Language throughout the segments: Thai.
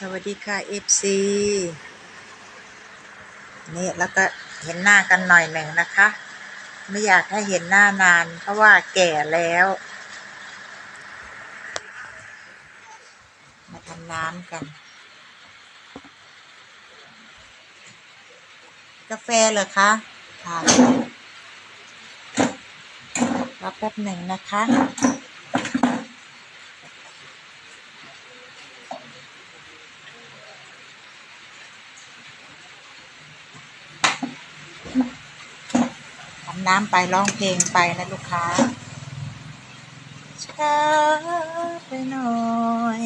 สวัสดีค่ะ FC นี่แล้วก็เห็นหน้ากันหน่อยหนึ่งนะคะ ไม่อยากให้เห็นหน้านาน เพราะว่าแก่แล้ว มาทำน้ำกัน กาแฟเหรอคะค่ะรอแป๊บหนึ่งนะคะ ทำน้ำไปร้องเพลงไปนะลูกค้าช้าไปหน่อย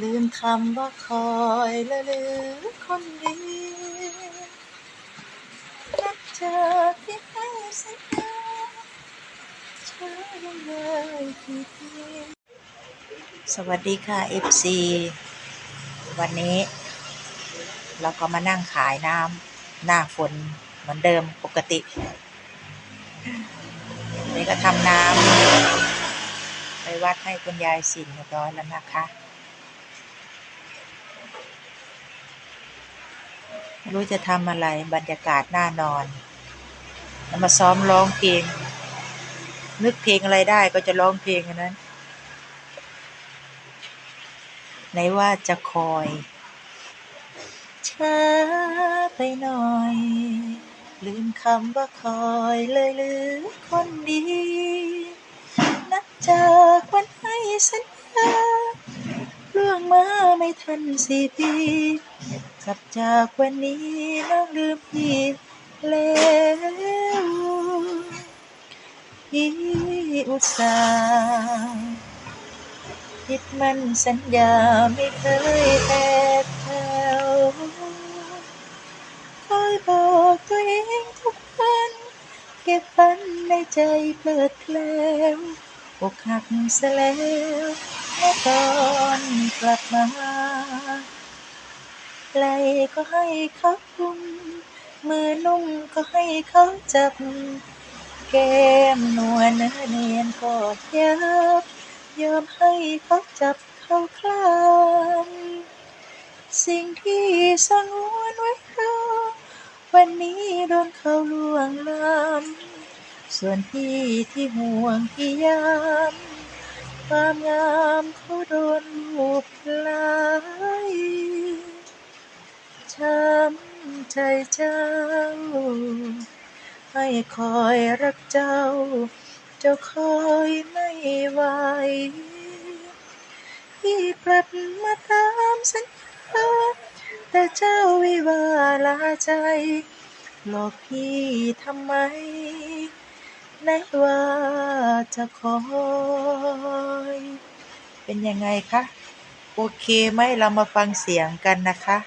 ลืมคำว่าคอยและลืมคนดีนับจากที่ให้สัญญาช้ายังเลยทีเดียวสวัสดีค่ะ FC วันนี้ เราก็มานั่งขายน้ำหน้าฝน เหมือนเดิมปกติ นี่ก็ทำน้ำไปวัดให้คุณยายสินเรียบร้อยแล้วนะคะไม่รู้จะทำอะไรบรรยากาศน่านอนแล้วมาซ้อมร้องเพลง นึกเพลงอะไรได้ก็จะร้องเพลงนั้น ไหนว่าจะคอยช้าไปหน่อย ลืมคำว่าคอยเลยลืมคนดี นับจากวันให้สัญญาล่วงมาไม่ทันสี่ปีกลับจากวันนี้น้องลืมพี่แล้วพี่อุตส่าห์คิดมันสัญญาไม่เคยแอ เก็บฝันในใจเพลิดเพลินอกหักซะแล้วเมื่อตอนกลับมาไหลก็ให้เขาคุมมือนุ่มก็ให้เขาจับ แก้มนวลเนื้อเนียนก็ยับยอมให้เขาจับเขาคลางสิ่งที่สงวนไว้เรอ วันนี้โดนเขาลวงล้ำส่วนพี่ที่ห่วงพี่ยามความงามเขาโดนลูบลายช้ำใจเจ้า ให้คอยรักเจ้า เจ้าคอยไม่ไหวพี่กลับมาตามสัญญา แต่เจ้าวิวาลาใจ หลอกพี่ทำไมไหนว่าจะคอย เป็นยังไงคะ โอเคไหมเรามาฟังเสียงกันนะคะ